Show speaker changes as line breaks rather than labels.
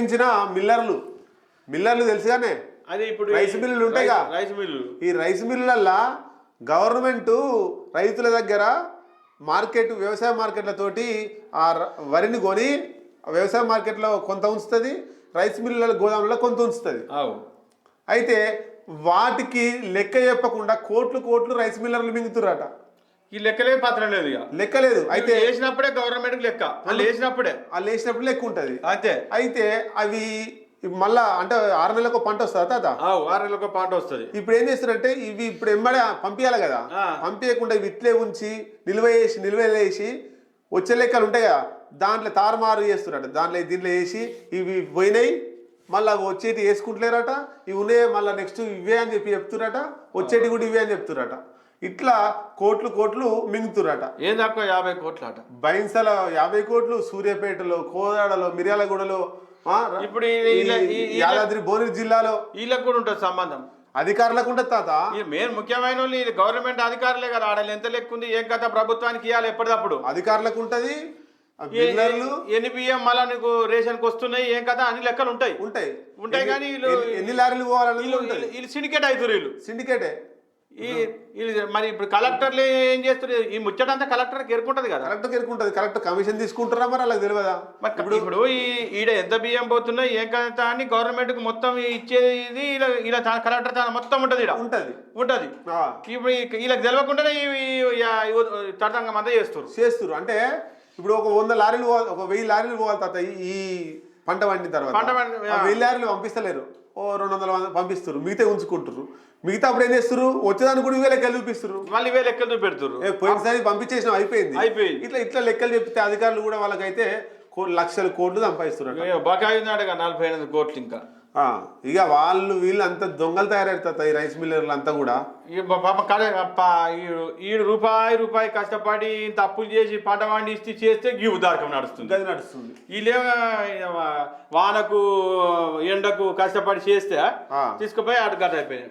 ఇచ్చిన మిల్లర్లు. మిల్లర్లు తెలుసుగానే?
అది ఇప్పుడు
రైస్ మిల్లులు ఉంటాయిగా?
రైస్- మిల్లులు.
ఈ రైస్ మిల్లులల్లా గవర్నమెంట్ రైతుల దగ్గర మార్కెట్ వ్యవసాయ మార్కెట్లతోటి ఆ వరిని కొని వ్యవసాయ మార్కెట్లో కొంత ఉంచుతుంది రైస్ మిల్లుల గోదాములలో కొంత ఉంచుతుంది. అయితే వాటికి లెక్క చెప్పకుండా కోట్లు కోట్లు రైస్ మిల్లర్లు మింగుతురట
ఈ లెక్కలే పత్రం లేదు ఇక.
లెక్క లేదు. అయితే
అయితే వేసినప్పుడే గవర్నమెంట్ లెక్క. వాళ్ళు వేసినప్పుడే
వాళ్ళు వేసినప్పుడు లెక్క ఉంటుంది.
అంతే
అయితే అవి మళ్ళా అంటే ఆరు నెలలకు పంట వస్తుందా తాత?
అవు ఆరేళ్ళకి పాట వస్తుంది.
ఇప్పుడు ఏం చేస్తారంటే ఇవి ఇప్పుడు ఎంబడే పంపించాలి కదా. పంపించకుండా ఇవి ఇట్లే ఉంచి నిల్వ చేసి నిల్వ వేసి వచ్చే లెక్కలు ఉంటాయి కదా. దాంట్లో తారుమారు చేస్తున్నారట. దాంట్లో దీంట్లో వేసి ఇవి పోయినాయి మళ్ళీ వచ్చేటి వేసుకుంటలేరట. ఇవి ఉన్నాయి మళ్ళీ నెక్స్ట్ ఇవే అని చెప్పి చెప్తురట వచ్చేటి కూడా ఇవే అని చెప్తురట ఇట్లా కోట్లు కోట్లు మింగుతురట
ఏం తక్కువ యాభై కోట్ల ఆట
బైన్సల యాభై కోట్లు సూర్యాపేటలో కోదాడలో మిర్యాలగూడలో
ఇప్పుడు
యాదాద్రి భువనగిరి జిల్లాలో.
వీళ్ళకి కూడా ఉంటుంది సంబంధం.
అధికారులకు ఉంటుంది తాత.
మెయిన్ ముఖ్యమైన వాళ్ళు గవర్నమెంట్ అధికారులే కదా. ఆడ ఎంత లెక్క ఉంది ఏం కథ ప్రభుత్వానికి ఇవ్వాలి ఎప్పటికప్పుడు
అధికారులకు ఉంటది
బియ్యం మళ్ళా నీకు రేషన్కి వస్తున్నాయి ఏం కథ అన్ని లెక్కలు ఉంటాయి.
ఉంటాయి.
ఉంటాయి కానీ వీళ్ళు-
ఎన్ని- లారీలు
వీళ్ళు- వీళ్ళు సిండికేట్ అవుతారు వీళ్ళు.
సిండికేటే.
ఈ మరి ఇప్పుడు కలెక్టర్లు ఏం చేస్తారు ఈ ముచ్చటంతా కలెక్టర్కి ఎరుకుంటది కదా.
కరెక్ట్ ఎరుకుంటది కరెక్ట్ కమిషన్ తీసుకుంటారా మరి? అలా తెలియదా?
మరి ఇప్పుడు ఈ ఈడ ఎంత బియ్యం పోతున్నాయి ఏం కథ అని గవర్నమెంట్కు మొత్తం ఇచ్చేది ఇలా ఇలా కలెక్టర్ తాను మొత్తం ఉంటది ఈడ.
ఉంటది.
ఉంటది. ఇప్పుడు వీళ్ళకి తెలియకుండానే తడంగం అంతా చేస్తారు
చేస్తురు అంటే ఇప్పుడు ఒక వంద లారీలు పోవాలి ఒక వెయ్యి లారీలు పోవాలి తాత ఈ- పంట పండిన తర్వాత.
పంట
వెయ్యి లారీలు పంపిస్తలేరు. ఓ రెండు వందల మంది పంపిస్తారు మిగతా ఉంచుకుంటారు మిగతా అప్పుడు ఏం చేస్తారు వచ్చేదానికి కూడా ఇవే లెక్కలు చూపిస్తారు
మళ్ళీ ఇవే లెక్కలు చూపెడుతురు
పోయినసారి పంపించేసిన అయిపోయింది.
అయిపోయింది.
ఇట్లా ఇట్లా లెక్కలు చెప్తే అధికారులు కూడా వాళ్ళకైతే లక్షల కోట్లు సంపాదిస్తున్నారు
బకాయి ఉన్నాడుగా నలభై ఎనిమిది కోట్లు ఇంకా.
ఇక వాళ్ళు వీళ్ళు అంత దొంగలు తయారవుతారు ఈ రైస్ మిల్లర్లు అంతా కూడా.
ఈ రూపాయి రూపాయి కష్టపడి ఇంత అప్పులు చేసి పంట పండిస్తే చేస్తే ఈ ఉదారకం నడుస్తుంది.
గది నడుస్తుంది.
వీళ్ళేమో వానకు ఎండకు కష్టపడి చేస్తే. తీసుకుపోయి అటు గట్ట అయిపోయాయి